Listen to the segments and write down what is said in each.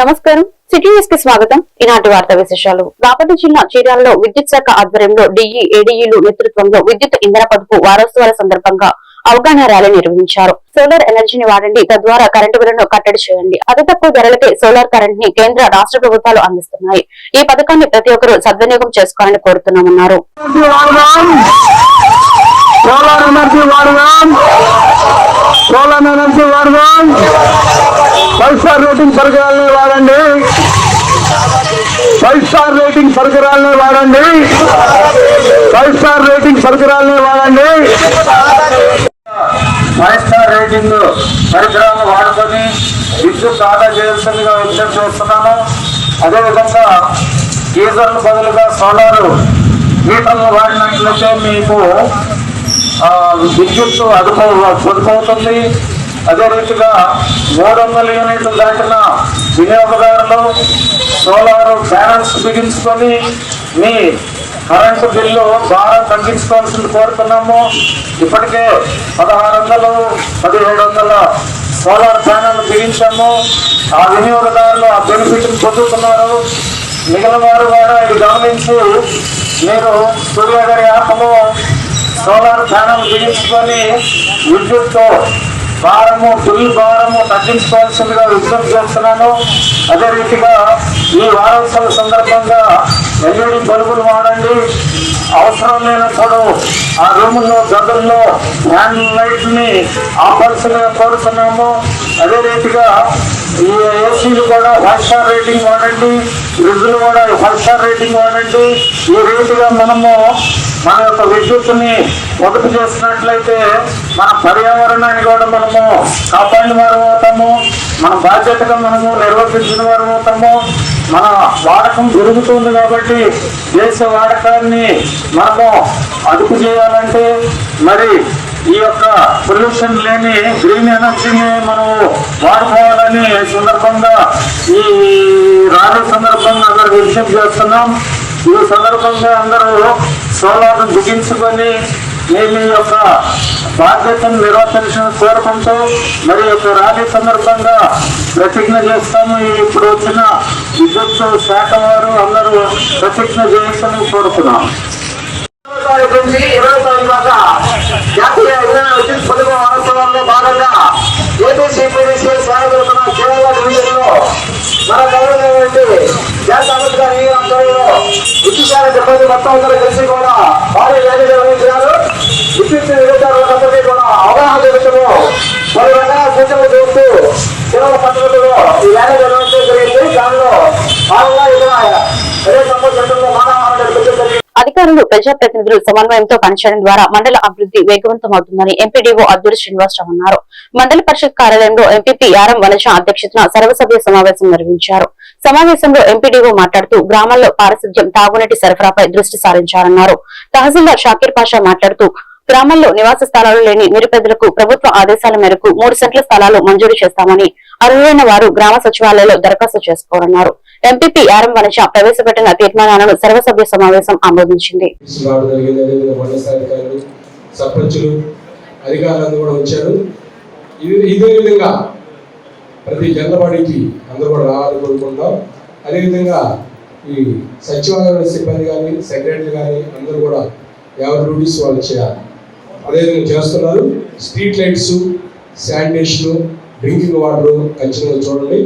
నమస్కారం. సిటీ న్యూస్కి స్వాగతం. ఈనాటి వార్త విశేషాలు. బాపట్ల జిల్లా చీరాలలో విద్యుత్ శాఖ ఆధ్వర్యంలో డిఈ ఏడీఈలు నేతృత్వంలో విద్యుత్ ఇంధన పొదుపు వారోత్సవాల సందర్భంగా అవగాహన ర్యాలీ నిర్వహించారు. సోలార్ ఎనర్జీని వాడండి తద్వారా కరెంటు బిల్లును కట్టడి చేయండి. అతి తక్కువ ధరలకే సోలార్ కరెంట్ని కేంద్ర రాష్ట్ర ప్రభుత్వాలు అందిస్తున్నాయి. ఈ పథకాన్ని ప్రతి ఒక్కరూ సద్వినియోగం చేసుకోవాలని కోరుతున్నామన్నారు. సోలార్ ఎనర్జీ వాడదాం. సోలార్ ఎనర్జీ వాడదాం. ఫైవ్ స్టార్ రేటింగ్ పరికరాలనే వాడండి. ఫైవ్ స్టార్ రేటింగ్ పరికరాలనే వాడండి. ఫైవ్ స్టార్ రేటింగ్ పరికరాలనే వాడండి. ఫైవ్ స్టార్ రేటింగ్ పరికరాలను వాడుకొని విద్యుత్ ఆదా చేయాల్సిందిగా విజ్ఞప్తి చేస్తున్నాను. అదేవిధంగా గీజర్లు బదులుగా సోలారు మీటర్లు వాడినట్లయితే మీకు విద్యుత్ అదుపు పొదుపు అదే రీతిగా మూడు వందల యూనిట్లు దాటిన వినియోగదారులు సోలార్ ప్యానల్స్ బిగించుకొని మీ కరెంటు బిల్లు బాగా తగ్గించుకోవాల్సింది కోరుతున్నాము. ఇప్పటికే పదహారు వందలు పదిహేడు వందల సోలార్ ప్యానల్ బిగించాము. ఆ వినియోగదారులు ఆ బెనిఫిట్ని పొందుతున్నారు. మిగిలిన వారు కూడా ఇది గమనించి మీరు సూర్య గారి యాప్లో సోలార్ ప్యానల్ బిగించుకొని విద్యుత్తో భారము ఫుల్ భారము తగ్గించుకోవాల్సిందిగా విజ్ఞప్తి చేస్తున్నాను. అదే రీతిగా ఈ వారోత్సవ సందర్భంగా ఎల్ఈడి బల్బులు వాడండి. అవసరం లేనప్పుడు ఆ రూముల్లో గదుల్లో ఫ్యాన్ లైట్ని ఆపాల్సిందిగా కోరుతున్నాము. అదే రీతిగా ఈ ఏసీలు కూడా ఫైవ్ స్టార్ రేటింగ్ వాడండి. ఫ్రిడ్జ్లు కూడా ఫైవ్ స్టార్ రేటింగ్ వాడండి. ఈ రీతిగా మనము మన యొక్క విద్యుత్తుని పొదుపు చేసినట్లయితే మన పర్యావరణాన్ని కూడా మనము కాపాడిన వారు అవుతాము మన బాధ్యతగా మనము నిర్వర్తించిన వారు అవుతాము. మన వాడకం పెరుగుతుంది కాబట్టి దేశ వాడకాన్ని మనము అదుపు చేయాలంటే మరి ఈ యొక్క పొల్యూషన్ లేని గ్రీన్ ఎనర్జీని మనం వాడుకోవాలని సందర్భంగా ఈ రాను సందర్భంగా అందరు విషయం చేస్తున్నాం. ఈ సందర్భంగా అందరూ సోలార్ బిగించుకొని మేము యొక్క బాధ్యతను నిర్వర్తించిన కోరుకుంటూ మరి యొక్క ర్యాలీ సందర్భంగా ప్రతిజ్ఞ చేస్తాము. ఇప్పుడు వచ్చిన విద్యుత్ శాఖ వారు అందరూ ప్రతిజ్ఞ చేయాలని కోరుతున్నాం. తారీఖు నుంచి ఇరవై తారీఖు దాకా జాతీయ విజ్ఞాన విద్యుత్ పొదుపు వారోత్సవాల్లో భాగంగా ఏపీసీపీడీసీ సేవ జరుగుతున్న కేరళ డివిజన్లో మన గౌరవమైనటువంటి జాతీయ అంబేద్కర్ ఈ ఆధ్వర్యంలో సిబ్బంది మొత్తం అందరూ కలిసి కూడా భారీ ర్యాలీ నిర్వహించారు విద్యుత్ వినియోగదారులందరికీ కూడా అవగాహన జరుగుతూ మరి రకాల సూచనలు చూస్తూ కేరళ పట్టణంలో ఈ ర్యాలీ నిర్వహించడం జరిగింది దానిలో భాగంగా ఇక్కడ అదే సంబంధించిన మానవ జరిగింది అధికారులు అధికారులు ప్రజాప్రతినిధులు సమన్వయంతో పనిచేయడం ద్వారా మండల అభివృద్ధి వేగవంతం అవుతుందని ఎంపీడీఓ అద్దూరి శ్రీనివాసరావు అన్నారు. మండల పరిషత్ కార్యాలయంలో ఎంపీపీ ఆర్ఎం వనజ అధ్యక్షతన సర్వసభ్య సమావేశం నిర్వహించారు. సమావేశంలో ఎంపీడీఓ మాట్లాడుతూ గ్రామాల్లో పారిశుద్ధ్యం తాగునీటి సరఫరాపై దృష్టి సారించారన్నారు. తహసీల్దార్ షాకీర్ పాషా మాట్లాడుతూ గ్రామాల్లో నివాస స్థలాలు లేని నిరుపేదలకు ప్రభుత్వ ఆదేశాల మేరకు మూడు సెంట్ల స్థలాలు మంజూరు చేస్తామని అర్హులైన వారు గ్రామ సచివాలయంలో దరఖాస్తు చేసుకోవాలన్నారు ఎంపీపీ ఆర్ఎం వనజ ప్రవేశపెట్టిన తీర్మానాలను సర్వసభ్య సమావేశం ఆమోదించింది. అధికారులు కూడా వచ్చారు. ఇదే విధంగా ప్రతి జనవాడికి అందరూ కూడా రావాలని కోరుకుంటాం. అదేవిధంగా ఈ సచివాలయ సిబ్బంది కానీ సెక్రటరీ కానీ అందరూ కూడా ఎవరి డ్యూటీస్ వాళ్ళు చేయాలి. అదేవిధంగా చేస్తున్నారు. Street lights sanitation drinking water ఖచ్చితంగా చూడండి.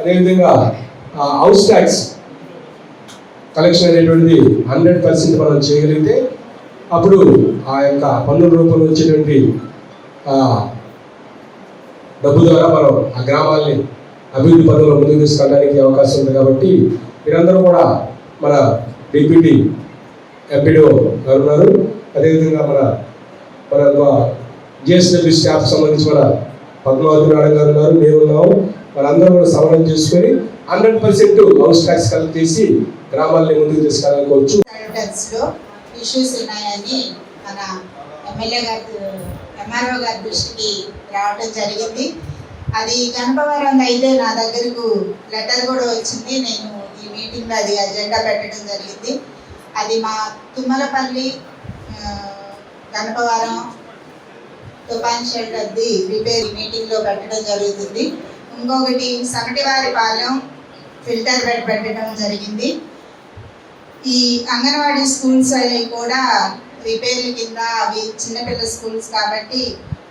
అదేవిధంగా ఆ, హౌస్ ట్యాక్స్ కలెక్షన్ అనేటువంటిది హండ్రెడ్ పర్సెంట్ మనం చేయగలిగితే అప్పుడు ఆ యొక్క పన్నుల రూపంలో వచ్చేటువంటి డబ్బు ద్వారా మనం ఆ గ్రామాల్ని అభివృద్ధి పదంలో ముందుకు తీసుకెళ్ళడానికి అవకాశం ఉంది కాబట్టి మీరందరూ కూడా మన డిప్యూటీ ఎంపీడీఓ గారు ఉన్నారు. అదేవిధంగా మన మన జిఎస్డబ్ల్యూ స్టాఫ్ సంబంధించి మన పద్మావతి మేడం గారు ఉన్నారు. నేను ఉన్నాము మనందరూ కూడా సమరం చేసుకొని hundred percent house tax collect చేసి గ్రామాల్ని ముందుకు తీసుకెళ్ళాలనుకోవచ్చు ఇష్యూస్ ఉన్నాయని మన ఎమ్మెల్యే గారు ఎంఆర్ఓ గారి దృష్టికి రావడం జరిగింది. అది గణపవరం అయితే నా దగ్గరకు లెటర్ కూడా వచ్చింది. నేను ఈ మీటింగ్లో అది అజెండా పెట్టడం జరిగింది. అది మా తుమ్మలపల్లి ఆ, తుపాన్ తుఫాన్ షెల్టర్ది రిపేర్ మీటింగ్లో పెట్టడం జరుగుతుంది. ఇంకొకటి సగటివారి పాలెం ఫిల్టర్ బెడ్ పెట్టడం జరిగింది. ఈ అంగన్వాడీ స్కూల్స్ అవి కూడా రిపేర్ల కింద అవి చిన్నపిల్ల స్కూల్స్ కాబట్టి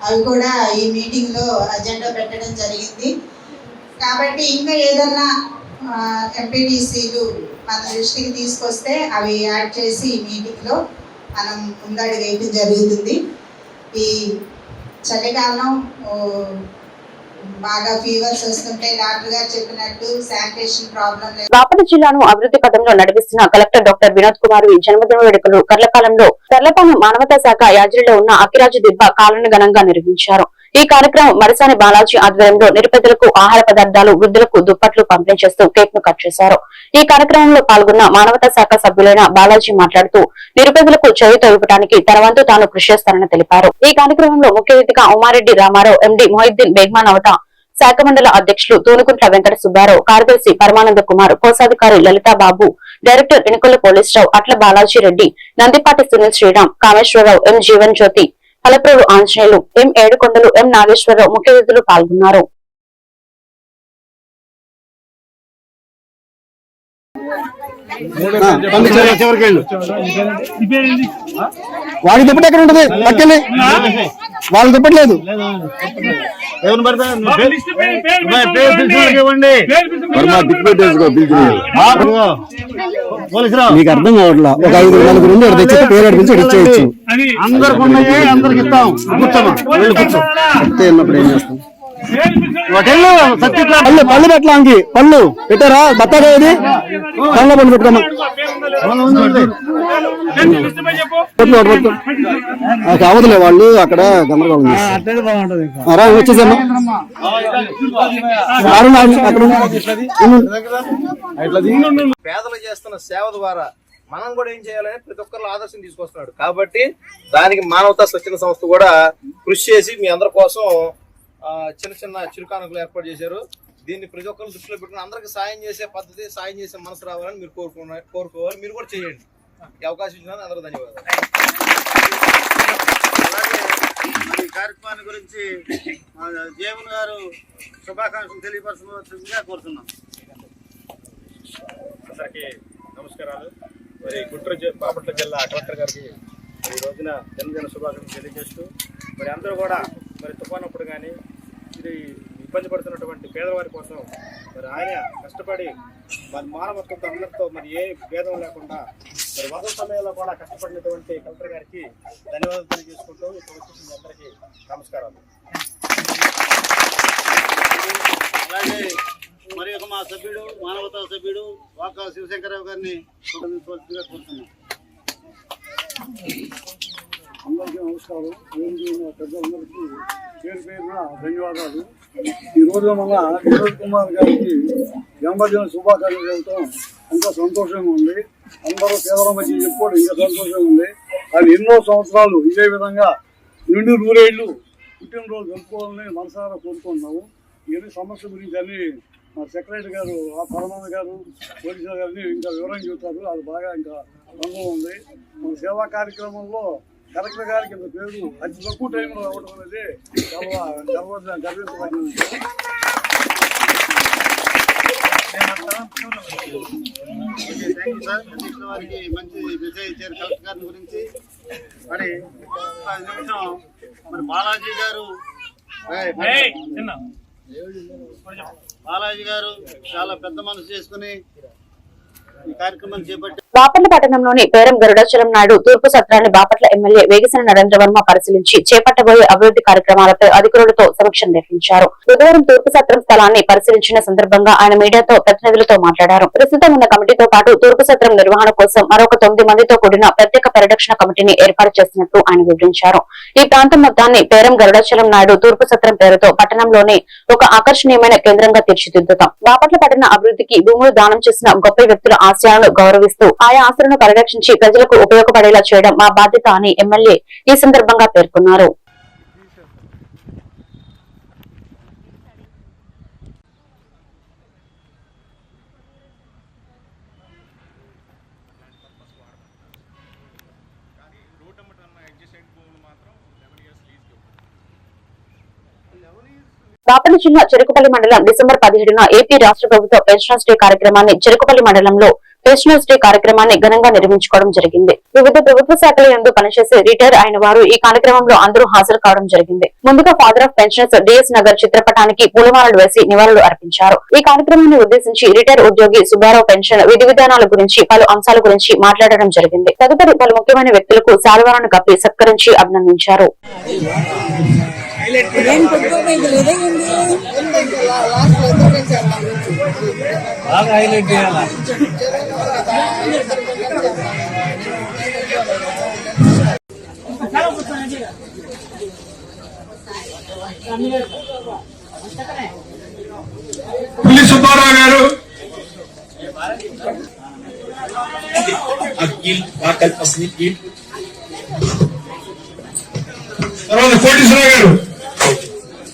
అవి కూడా ఈ మీటింగ్లో అజెండా పెట్టడం జరిగింది. కాబట్టి ఇంకా ఏదన్నా ఎంపీటీసీలు మన దృష్టికి తీసుకొస్తే అవి యాడ్ చేసి ఈ మీటింగ్లో మనం ముందడి వేయటం జరుగుతుంది. ఈ చలికాలం బాగా ఫీవర్స్ వస్తుంటే డాక్టర్ గారు చెప్పినట్టు శానిటేషన్ ప్రాబ్లం బాపట జిల్లాను అభివృద్ధి పథంలో నడిపిస్తున్న కలెక్టర్ డాక్టర్ వినోద్ కుమార్ జన్మదిన వేడుకలు కర్లపాలెంలో కర్లపాలెం మానవతా శాఖ యాజరిలో ఉన్న అఖిరాజు దిబ్బ కాలను ఘనంగా నిర్వహించారు. ఈ కార్యక్రమం మరసాని బాలాజీ ఆధ్వర్యంలో నిరుపేదలకు ఆహార పదార్థాలు వృద్ధులకు దుప్పట్లు పంపిణీ చేస్తూ కేక్ను కట్ చేశారు. ఈ కార్యక్రమంలో పాల్గొన్న మానవతా శాఖ సభ్యులైన బాలాజీ మాట్లాడుతూ నిరుపేదలకు చేయూత ఇవ్వడానికి తన వంతు తాను కృషి చేస్తానని తెలిపారు. ఈ కార్యక్రమంలో ముఖ్య అతిథిగా ఉమారెడ్డి రామారావు ఎండి మొహిద్దీన్ బేగ్మాన్ అవతా శాఖ మండల అధ్యక్షులు తూనుకుంట్ల వెంకట సుబ్బారావు కార్యదర్శి పరమానంద కుమార్ కోశాధికారి లలితా బాబు డైరెక్టర్ ఎన్నికల పోలీసరావు అట్ల బాలాజీ రెడ్డి నందిపాటి సునీల్ శ్రీరామ్ కామేశ్వరరావు ఎం జీవన్ జ్యోతి కలప్రభు ఆంజనేయులు ఎం ఏడుకొండలు ఎం నాగేశ్వరరావు ముఖ్య అతిథులు పాల్గొన్నారు. వాడి దుప్పటి ఎక్కడ ఉంటది? పక్కనే వాళ్ళ దుప్పట్లేదు నీకు అర్థం కావట్లా? ఒక ఐదు నలుగురు ఉండి తెచ్చి పేరు అడిపించి ఇచ్చేయచ్చు అందరికి ఉన్నాయి అందరికి ఇస్తాం. కూర్చోమా. వెళ్ళి కూర్చో. చెప్తే ఉన్నప్పుడు ఏం చేస్తాం? పళ్ళు పళ్ళు పెట్టలాంకి పళ్ళు. పెట్టారా? బత్తాగా ఇది పళ్ళ పళ్ళు పెట్టుకోమా పట్టు, పట్టు, పట్టు. ఆ, కావదులే వాళ్ళు అక్కడ గందరగోళం రా. ఉండు. పేదలు చేస్తున్న సేవ ద్వారా మనం కూడా ఏం చేయాలని ప్రతి ఒక్కరిలో ఆదర్శం తీసుకొస్తున్నాడు. కాబట్టి దానికి మానవతా స్వచ్ఛంద సంస్థ కూడా కృషి చేసి మీ అందరి కోసం చిన్న చిన్న చిరుకానుకలు ఏర్పాటు చేశారు. దీన్ని ప్రతి ఒక్కరు దృష్టిలో పెట్టుకుని అందరికి సాయం చేసే పద్ధతి సాయం చేసే మనసు రావాలని మీరు కోరుకున్న కోరుకోవాలి. మీరు కూడా చేయండి. ఈ అవకాశం ఇచ్చినందుకు అందరూ ధన్యవాదాలు. ఈ కార్యక్రమాన్ని గురించి మా జీవన్ గారు శుభాకాంక్షలు తెలియపరచవలసిందిగా కోరుతున్నాం. అందరికీ నమస్కారాలు. మరి గుంటూరు బాపట్ల జిల్లా కలెక్టర్ గారికి ఈ రోజున జన్మదిన శుభాకాంక్షలు తెలియజేస్తూ మరి అందరూ కూడా మరి తుఫానప్పుడు కానీ ఇబ్బంది పడుతున్నటువంటి పేదవారి కోసం మరి ఆయన కష్టపడి మరి మానవత్వంతో అందరితో మరి ఏ భేదం లేకుండా మరి వసతి సమయంలో కూడా కష్టపడినటువంటి కలెక్టర్ గారికి ధన్యవాదాలు తెలియజేసుకుంటూ ఇక్కడ వచ్చేసిన మీ అందరికీ నమస్కారాలు. అలాగే మరి ఒక మా సభ్యుడు మానవతా సభ్యుడు వాకా శివశంకరరావు గారిని కోరుతున్నాం. అందరికీ నమస్కారం. ఏంటి మా పెద్దలందరికీ ధన్యవాదాలు. ఈ రోజు మన వినోద్ కుమార్ గారికి జన్మదిన శుభాకాంక్షలు చెప్పడం ఎంతో సంతోషంగా ఉంది. అందరూ పేదల మధ్య చెప్పుకోవడం ఇంకా సంతోషంగా ఉంది. అది ఎన్నో సంవత్సరాలు ఇదే విధంగా నిండు నూరేళ్ళు పుట్టినరోజు జరుపుకోవాలని మనసారా కోరుకుంటున్నాము. ఇవన్నీ సమస్య గురించి అన్ని మా సెక్రటరీ గారు ఆ పరమానంద గారు పోలీసు గారిని ఇంకా వివరంగా చెబుతారు. అది బాగా ఇంకా అనుభవం ఉంది. మన సేవా కార్యక్రమంలో కలెక్టర్ గారికి పేరు అతి తక్కువ టైంలో రావడం అనేది చాలా గర్వ గర్వించబడింది వారికి మంచి మెసేజ్ ఇచ్చారు కలెక్టర్ గారి గురించి మరి నిమిషం మరి బాలాజీ గారు బాలాజీ గారు చాలా పెద్ద మనసు చేసుకుని ఈ కార్యక్రమం చేపట్టి బాపట్ల పట్టణంలోని పేరం గరుడాచలం నాయుడు తూర్పు సత్రాన్ని బాపట్ల ఎమ్మెల్యే వేగిసిన నరేంద్ర వర్మ పరిశీలించి చేపట్టబోయే అభివృద్ధి కార్యక్రమాలపై అధికారులతో సమీక్ష నిర్వహించారు. బుధవారం తూర్పు సత్రం స్థలాన్ని పరిశీలించిన సందర్భంగా ఆయన మీడియాతో ప్రతినిధులతో మాట్లాడారు. ప్రస్తుతం ఉన్న కమిటీతో పాటు తూర్పు సత్రం నిర్వహణ కోసం మరొక తొమ్మిది మందితో కూడిన ప్రత్యేక పరిరక్షణ కమిటీని ఏర్పాటు చేసినట్లు ఆయన వివరించారు. ఈ ప్రాంతం మొత్తాన్ని పేరం గరుడాచలం నాయుడు తూర్పు సత్రం పేరుతో పట్టణంలోనే ఒక ఆకర్షణీయమైన కేంద్రంగా తీర్చిదిద్దుతాం. బాపట్ల పట్టణ అభివృద్ధికి భూములు దానం చేసిన గొప్ప వ్యక్తుల ఆశయాలను గౌరవిస్తూ ఆయా ఆశలను పరిరక్షించి ప్రజలకు ఉపయోగపడేలా చేయడం మా బాధ్యత అని ఎమ్మెల్యే ఈ సందర్భంగా పేర్కొన్నారు. బాపట్ల జిల్లా చెరుకుపల్లి మండలం డిసెంబర్ పదిహేడున ఏపీ రాష్ట్ర ప్రభుత్వ పెన్షనర్స్ డే కార్యక్రమాన్ని చెరుకుపల్లి మండలంలో పెన్షనర్స్ డే కార్యక్రమాన్ని ఘనంగా నిర్వహించుకోవడం జరిగింది. వివిధ ప్రభుత్వ శాఖల యందు పనిచేసి రిటైర్ అయిన వారు ఈ కార్యక్రమంలో అందరూ హాజరు కావడం జరిగింది. ముందుగా father of pensioners DS Nagar చిత్రపటానికి పూలమాలలు వేసి నివాళులు అర్పించారు. ఈ కార్యక్రమాన్ని ఉద్దేశించి రిటైర్ ఉద్యోగి సుబ్బారావు పెన్షన్ విధి విధానాల గురించి పలు అంశాల గురించి మాట్లాడడం జరిగింది. తదుపరి పలు ముఖ్యమైన వ్యక్తులకు శాలువాలను కప్పి సత్కరించి అభినందించారు. పుల్లి సుబ్బారావు గారు. తర్వాత కోటీశ్వరరావు గారు.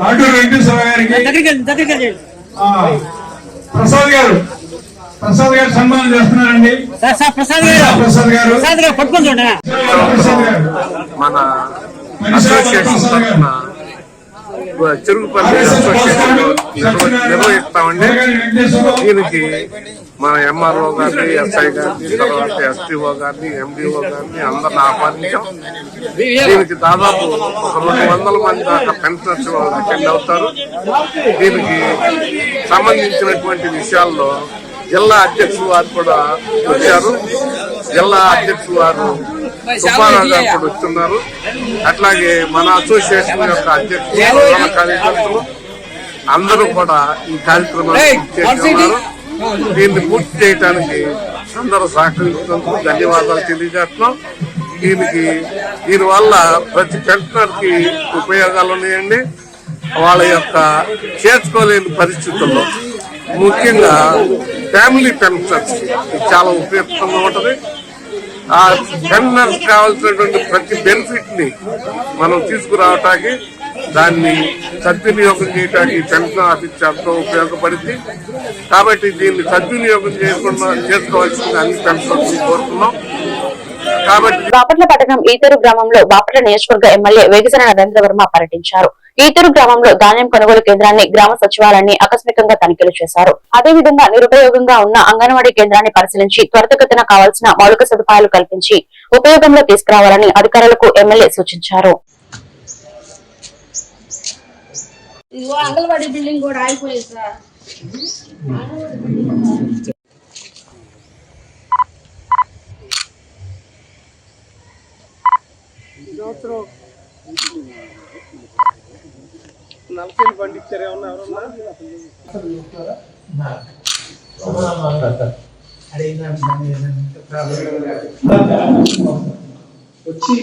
ఆటూరు వెంకటేశ్వర గారికి ఆ, ప్రసాద్ గారు ప్రసాద్ గారు. సన్మానం చేస్తున్నారండి ప్రసాద్ గారు ప్రసాద్ గారు ప్రసాద్ గారు. మన మనిషి అసోసియేషన్ ప్రసాద్ గారు. చెరుకుపల్లి నిర్వహిస్తామండి. దీనికి మన ఎంఆర్ఓ గారిని ఎస్ఐ గారిని తర్వాత ఎస్టీఓ గారిని ఎండిఓ గారిని అందరిని ఆహ్వానించాం. దీనికి దాదాపు ఒక రెండు వందల మంది దాకా పెన్షనర్స్ వాళ్ళు అటెండ్ అవుతారు. దీనికి సంబంధించినటువంటి విషయాల్లో జిల్లా అధ్యక్షులు వారు కూడా వచ్చారు. జిల్లా అధ్యక్షులు వారు సుబ్బారావు గారు కూడా వస్తున్నారు అట్లాగే మన అసోసియేషన్ యొక్క అధ్యక్షులు కార్యదర్శులు అందరూ కూడా ఈ కార్యక్రమాన్ని చేస్తున్నారు దీన్ని పూర్తి చేయడానికి అందరూ సహకరించినందుకు ధన్యవాదాలు తెలియజేస్తున్నాం. దీనికి దీనివల్ల ప్రతి పెంటర్కి ఉపయోగాలు ఉన్నాయండి. వాళ్ళ యొక్క చేర్చుకోలేని పరిస్థితుల్లో ముఖ్యంగా ఫ్యామిలీ పెన్షన్స్ చాలా ఉపయుక్తంగా ఉంటుంది. ఆ పెన్షన్స్ కావాల్సినటువంటి ప్రతి బెనిఫిట్ని మనం తీసుకురావటానికి దాన్ని సద్వినియోగం చేయడానికి పెన్షన్ ఆఫీస్ ఎంతో ఉపయోగపడింది. కాబట్టి దీన్ని సద్వినియోగం చేయకుండా చేసుకోవాల్సింది అన్ని పెన్షన్ కోరుతున్నాం. బాపట్ల పట్టణం ఈతరు గ్రామంలో బాపట్ల నియోజకవర్గ ఎమ్మెల్యే వేగిసన నరేంద్ర వర్మ పర్యటించారు. ఈతూరు గ్రామంలో ధాన్యం కొనుగోలు కేంద్రాన్ని గ్రామ సచివాలయాన్ని ఆకస్మికంగా తనిఖీలు చేశారు. అదేవిధంగా నిరుపయోగంగా ఉన్న అంగన్వాడీ కేంద్రాన్ని పరిశీలించి త్వరితగతిన కావాల్సిన మౌలిక సదుపాయాలు కల్పించి ఉపయోగంలో తీసుకురావాలని అధికారులకు ఎమ్మెల్యే సూచించారు. ఇదిగో అంగన్వాడీ బిల్డింగ్ కూడా అయిపోయింది సార్. నలసీలు పండించారు ఏమన్నా ఎవరన్నా? వచ్చి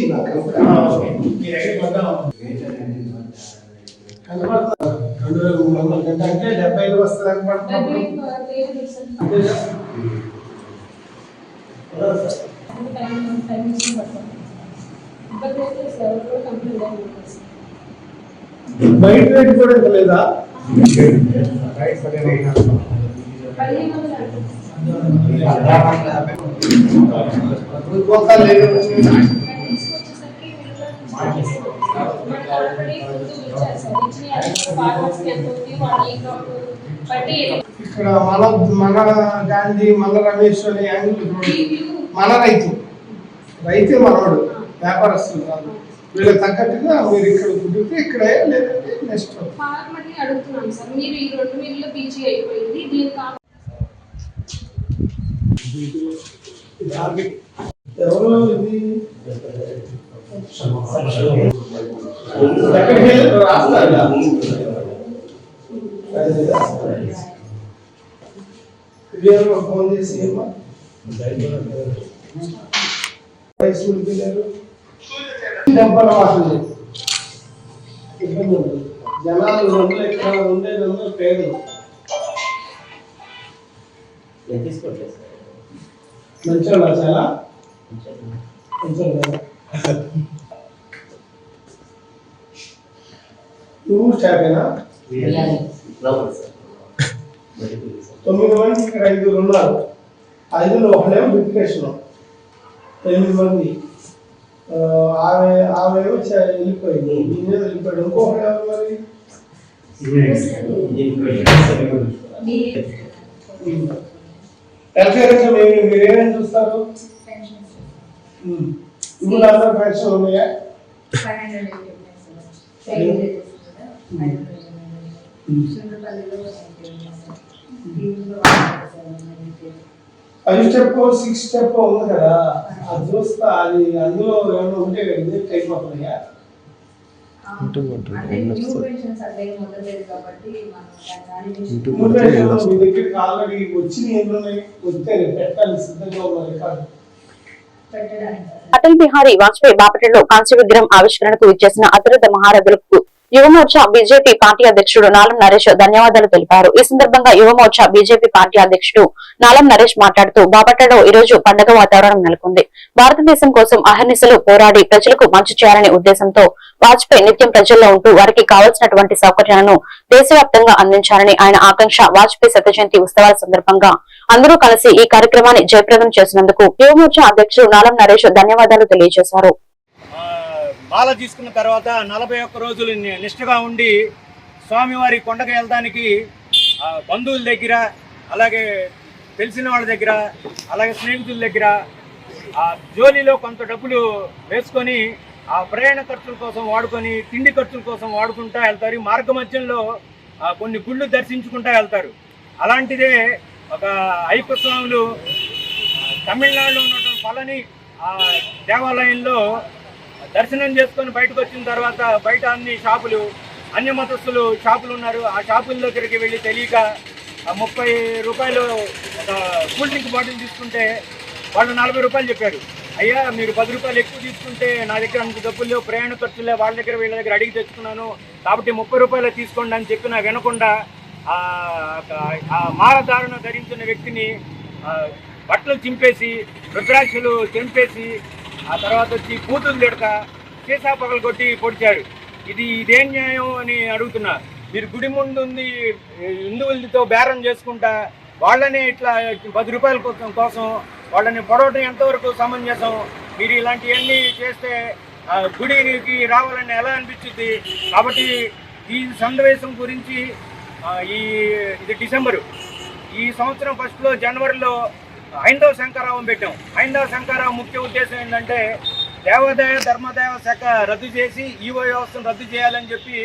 అంటే డెబ్బై ఐదు వస్తుంది బయట రేటు కూడా ఇంత లేదా? ఇక్కడ మన మన గాంధీ మన రమేష్ అనే యాంగిల్ మన రైతు. రైతే మనవాడు వ్యాపారస్తులు కాదు. వీళ్ళకి తగ్గట్టుగా మీరు ఇక్కడ కుదిరితే ఇక్కడే లేదంటే నెక్స్ట్ ఫార్మర్ని అడుగుతున్నాం సార్ మీరు ఈ రెండు మిల్లు పీజీ అయిపోయింది దీని కా ఎవరు ఇది ఫోన్ చేసి ఏమో రైసులు తిన్నారు వాసన ఇబ్బంది జనాలు రెండు ఎక్కడ ఉండేదంతా పేదలు మంచిగా చాలా మంచోళ్ళ నువ్వు స్టాఫేనా తొమ్మిది మంది ఇక్కడ ఐదుగురు ఉన్నారు. ఐదులో ఒకడేమో డిప్రెషన్ ఎనిమిది మంది. ఆమె ఆమె ఏమో వెళ్ళిపోయింది. ఈయన వెళ్ళిపోయాడు. ఎవరు మరి? మీరు. మీరేమేమి చూస్తారు. ఇప్పుడు అందరూ పెన్షన్ ఉన్నాయా ఫైవ్ స్టెప్ సిక్స్ స్టెప్ ఉంది కదా? అది చూస్తా అది అందులో ఏమైనా ఉంటే మీ దగ్గరికి ఆల్రెడీ వచ్చిన ఎన్ని ఉన్నాయి? వస్తే పెట్టాలి సిద్ధంగా ఉన్న రికార్డు అటల్ బిహారీ వాజ్పేయి బాపట్లలో కాంస్య విగ్రహం ఆవిష్కరణకు ఇచ్చేసిన అతిరథ మహారథులకు యువమోర్చా బీజేపీ పార్టీ అధ్యక్షుడు నాలం నరేష్ ధన్యవాదాలు తెలిపారు. ఈ సందర్భంగా యువమోర్చా బీజేపీ పార్టీ అధ్యక్షుడు నాలం నరేష్ మాట్లాడుతూ బాపట్లలో ఈ రోజు పండగ వాతావరణం నెలకొంది. భారతదేశం కోసం అహర్నిశలు పోరాడి ప్రజలకు మంచి చేయాలనే ఉద్దేశంతో వాజ్పేయి నిత్యం ప్రజల్లో ఉంటూ వారికి కావలసినటువంటి సౌకర్యాలను దేశవ్యాప్తంగా అందించాలని ఆయన ఆకాంక్ష వాజ్పేయి శత జయంతి ఉత్సవాల సందర్భంగా అందరూ కలిసి ఈ కార్యక్రమాన్ని జయప్రదం చేసినందుకు యువమోర్చా అధ్యక్షుడు నాలం నరేష్ ధన్యవాదాలు తెలియజేశారు. మాల తీసుకున్న తర్వాత నలభై ఒక్క రోజులు ని- నిష్ఠగా ఉండి స్వామివారి కొండకు వెళ్ళడానికి బంధువుల దగ్గర అలాగే తెలిసిన వాళ్ళ దగ్గర అలాగే స్నేహితుల దగ్గర ఆ జోలీలో కొంత డబ్బులు వేసుకొని ఆ ప్రయాణ ఖర్చుల కోసం వాడుకొని తిండి ఖర్చుల కోసం వాడుకుంటూ వెళ్తారు. ఈ మార్గ మధ్యంలో కొన్ని గుళ్ళు దర్శించుకుంటూ వెళ్తారు. అలాంటిదే ఒక అయ్యప్ప స్వాములు తమిళనాడులో ఉన్నటువంటి పళని ఆ దేవాలయంలో దర్శనం చేసుకొని బయటకు వచ్చిన తర్వాత బయట అన్ని షాపులు అన్య మతస్థులు షాపులు ఉన్నారు. ఆ షాపుల దగ్గరికి వెళ్ళి తెలియక ముప్పై రూపాయలు ఒక కూల్ డ్రింక్ బాటిల్ తీసుకుంటే వాళ్ళు నలభై రూపాయలు చెప్పారు. అయ్యా మీరు పది రూపాయలు ఎక్కువ తీసుకుంటే నా దగ్గర అంత డబ్బులు లేవు ప్రయాణ ఖర్చులే వాళ్ళ దగ్గర వీళ్ళ దగ్గర అడిగి తెచ్చుకున్నాను. కాబట్టి ముప్పై రూపాయలు తీసుకోండి అని చెప్పిన వినకుండా ఆ ఆ ధరించిన వ్యక్తిని బట్టలు చింపేసి రుద్రాక్షలు చింపేసి ఆ తర్వాత వచ్చి కూతురు దొడక సీసా పగలు కొట్టి పొడిచాడు. ఇది ఇదేం న్యాయం అని అడుగుతున్నా మీరు గుడి ముందు ఉంది హిందువులతో బేరం చేసుకుంటా వాళ్ళని ఇట్లా పది రూపాయల కోసం కోసం వాళ్ళని పొడవటం ఎంతవరకు సమంజసం? మీరు ఇలాంటివన్నీ చేస్తే గుడికి రావాలని ఎలా అనిపించింది కాబట్టి ఈ సన్నివేశం గురించి ఈ ఇది డిసెంబరు. ఈ సంవత్సరం ఫస్ట్లో జనవరిలో హైందవ శంకరావం పెట్టాం. హైందవ శంకరావం ముఖ్య ఉద్దేశం ఏంటంటే దేవాదాయ ధర్మదాయ శాఖ రద్దు చేసి ఈవో వ్యవస్థను రద్దు చేయాలని చెప్పి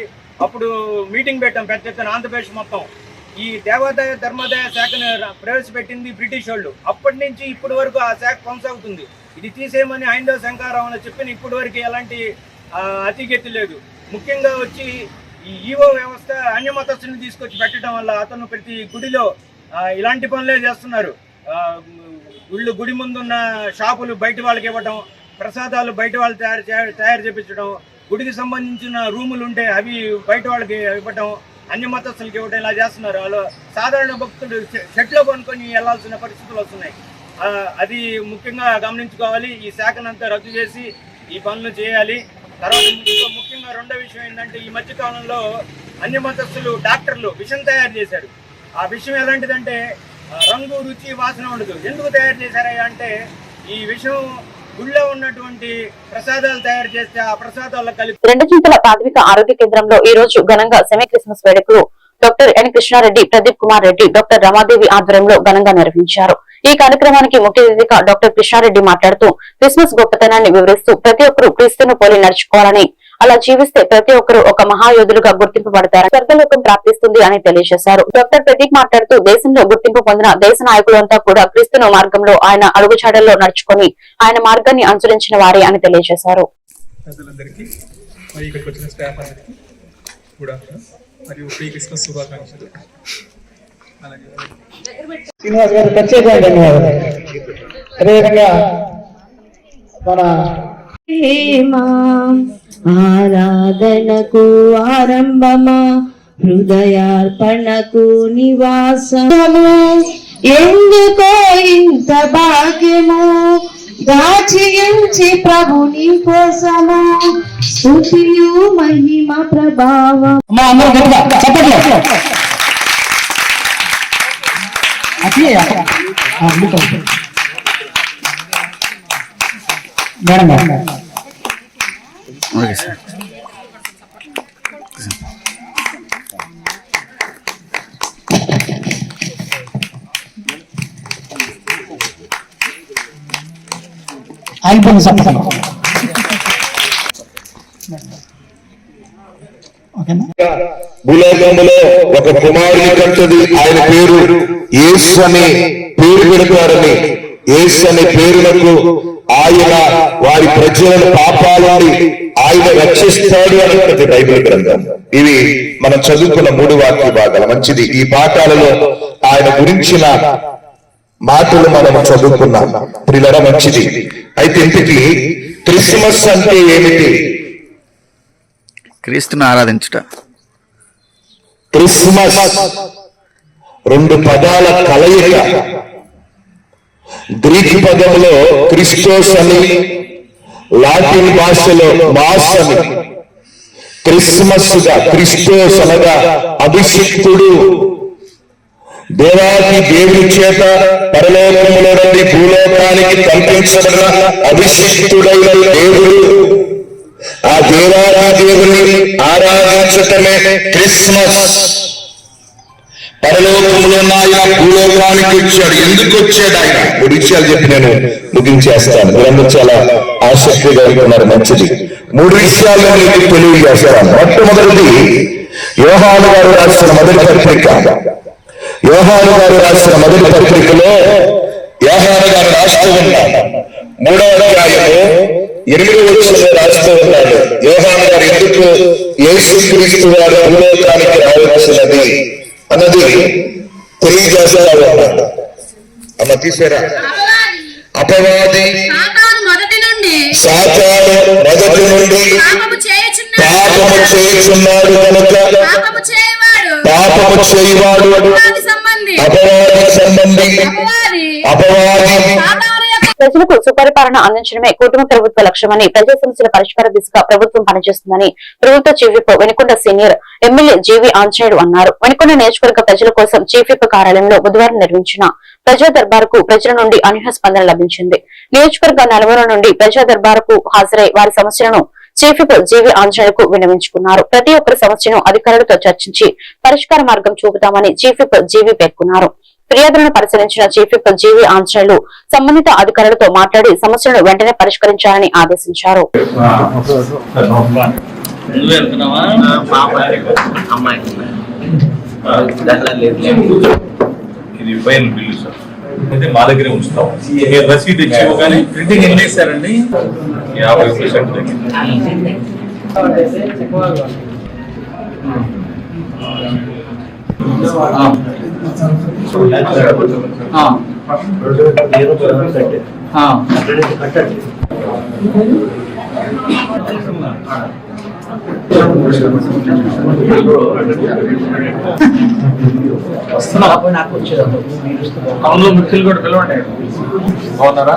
అప్పుడు మీటింగ్ పెట్టాం పెద్ద ఎత్తున ఆంధ్రప్రదేశ్ మొత్తం. ఈ దేవాదాయ ధర్మాదాయ శాఖను ప్రవేశపెట్టింది బ్రిటిష్ వాళ్ళు. అప్పటి నుంచి ఇప్పటి వరకు ఆ శాఖ కొనసాగుతుంది. ఇది తీసేయమని హైందవ అని చెప్పిన ఇప్పటి వరకు ఎలాంటి అతిగతి లేదు. ముఖ్యంగా వచ్చి ఈ ఈవో వ్యవస్థ అన్యమతస్తుని తీసుకొచ్చి పెట్టడం వల్ల అతను ప్రతి గుడిలో ఇలాంటి పనులే చేస్తున్నారు. గుళ్ళు గుడి ముందున్న షాపులు బయట వాళ్ళకి ఇవ్వటం ప్రసాదాలు బయట వాళ్ళు తయారు చే- తయారు చేపించడం గుడికి సంబంధించిన రూములు ఉంటే అవి బయట వాళ్ళకి ఇవ్వటం అన్య మతస్థులకి ఇవ్వటం ఇలా చేస్తున్నారు. వాళ్ళు సాధారణ భక్తులు షెట్లో కొనుక్కొని వెళ్ళాల్సిన పరిస్థితులు వస్తున్నాయి. అది ముఖ్యంగా గమనించుకోవాలి. ఈ శాఖనంతా రద్దు చేసి ఈ పనులు చేయాలి. తర్వాత ముఖ్యంగా రెండో విషయం ఏంటంటే ఈ మధ్యకాలంలో అన్ని అన్య మతస్థులు డాక్టర్లు విషం తయారు చేశారు. ఆ విషయం ఎలాంటిదంటే రంగు రుచి వాసన ఉండదు. ఎందుకు తయారు చేశారయ్యా అంటే ఈ విషయం గుళ్ళో ఉన్నటువంటి ప్రసాదాలు తయారు చేస్తే ఆ ప్రసాదాల్లో కలిపి రెండు చింతల ప్రాథమిక ఆరోగ్య కేంద్రంలో ఈ రోజు ఘనంగా సెమీ క్రిస్మస్ వేడుకలు doctor N Krishnareddy Pradeep Kumar Reddy doctor Ramadevi ఆధ్వర్యంలో ఘనంగా నిర్వహించారు. ఈ కార్యక్రమానికి ముఖ్య అతిథిగా డాక్టర్ కృష్ణారెడ్డి మాట్లాడుతూ క్రిస్మస్ గొప్పతనాన్ని వివరిస్తూ ప్రతి ఒక్కరూ క్రీస్తును పోలి నడుచుకోవాలని అలా జీవిస్తే ప్రతి ఒక్కరూ ఒక మహాయోధులుగా గుర్తింపబడతారు. స్వర్గలోకం ప్రాప్తిస్తుంది అని తెలియజేశారు. డాక్టర్ ప్రదీప్ మాట్లాడుతూ దేశంలో గుర్తింపు పొందిన దేశ నాయకులంతా కూడా క్రీస్తును మార్గంలో ఆయన అడుగుజాడల్లో నడుచుకొని ఆయన మార్గాన్ని అనుసరించిన వారే అని తెలియజేశారు. మరియు క్రిస్మస్ శుభాకాంక్షలు. శ్రీనివాస్ గారు ప్రత్యేక ధన్యవాదాలు. అదేవిధంగా మన ఆరాధనకు ఆరంభమా? హృదయార్పణకు నివాసము? ఎందుకో ఇంత భాగ్యము? దాచి ప్రభుని కోసము? స్థుతియు మహిమ ప్రభావం. మా మేడం ఓకేనా? భూలోకంలో ఒక కుమారుని కంటది ఆయన పేరు యేసు అని పేరు పెడతారని యేసు అనే పేరులకు ఆయన వారి ప్రజలను పాపాలని ఆయన రక్షిస్తాడు అనుకున్నది బైబిల్ గ్రంథం. ఇవి మనం చదువుకున్న మూడు వాక్య భాగాలు. మంచిది. ఈ పాఠాలలో ఆయన గురించిన మాటలు మనం చదువుకున్నాం. ప్రిలర మంచిది. అయితే ఇంతకీ క్రిస్మస్ అంటే ఏమిటి? క్రీస్తుని ఆరాధించుట. క్రిస్మస్ రెండు పదాల కలయిక. గ్రీక్ పదంలో క్రిస్టోస్ అని లాటిన్ భాషలో మాస్ అని క్రిస్మస్గా క్రిస్టోస్ అనగా అభిషిక్తుడు దేవాది దేవుని చేత పరలోకంలో నుండి భూలోకానికి పంపించబడిన అభిషిక్తుడైన దేవుడు. ఆ దేవారా దేవుని ఆరాధించటమే క్రిస్మస్. పరలోకంలో ఉన్న ఆయన భూలోకానికి వచ్చాడు. ఎందుకు వచ్చాడు ఆయన? మూడు విషయాలు చెప్పి నేను ముగించేస్తాను. మీరందరూ చాలా ఆసక్తిగా ఉన్నారు. మంచిది. మూడు విషయాలు మీకు తెలియజేస్తాను. మొట్టమొదటిది యోహాను గారు రాసిన మొదటి పత్రిక. యోహాను గారు రాసిన మొదటి పత్రికలో యోహాను గారు రాస్తూ ఉన్నాడు. మూడవ అధ్యాయము ఎనిమిది వచ్చిన రాస్తూ ఉన్నాడు. యోహాను గారు ఎందుకు యేసుక్రీస్తు వారు భూలోకానికి రావాల్సినది? అన్నది తెలియజేస్తా ఉన్నాడు అమ్మ తీసారా. అపవాది సాతాను మొదటి నుండి. పాపము చేయుచున్న పాపము చేయుచున్నాడు కనుక పాపము చేయవాడు. పాపము చేయవాడు అపవాది సంబంధి. అపవాది ప్రజలకు సుపరిపాలన అందించడమే కుటుంబ ప్రభుత్వ లక్ష్యమని ప్రజా సమస్యల పరిష్కార దిశగా ప్రభుత్వం పనిచేస్తుందని ప్రభుత్వ chief whip Venukonda senior MLA GV Anjaneyudu అన్నారు. వెనుకొండ నియోజకవర్గ ప్రజల కోసం చీఫ్ విప్ కార్యాలయంలో బుధవారం నిర్మించిన ప్రజా దర్బారుకు ప్రజల నుండి అనూహ్య స్పందన లభించింది. నియోజకవర్గ నలుమూల నుండి ప్రజా దర్బారుకు హాజరై వారి సమస్యలను చీఫ్ విప్ జీవి ఆంజనేయులకు విన్నవించుకున్నారు. ప్రతి ఒక్కరి సమస్యను అధికారులతో చర్చించి పరిష్కార మార్గం చూపుతామని చీఫ్ విప్ జీవి పేర్కొన్నారు. ఫిర్యాదులను పరిశీలించిన చీఫ్ విప్ జీవి ఆంజనేయులు సంబంధిత అధికారులతో మాట్లాడి సమస్యలను వెంటనే పరిష్కరించాలని ఆదేశించారు. ఇది ఫైన్ బిల్లు సార్ అయితే మా దగ్గరే ఉంచుతాం. మీరు రసీదు ఇచ్చి కానీ ప్రింటింగ్ ఎన్ని వేస్తారండి యాభై పర్సెంట్ తగ్గింది టౌన్లో మిక్కిలు కూడా పిలవండి బాగున్నారా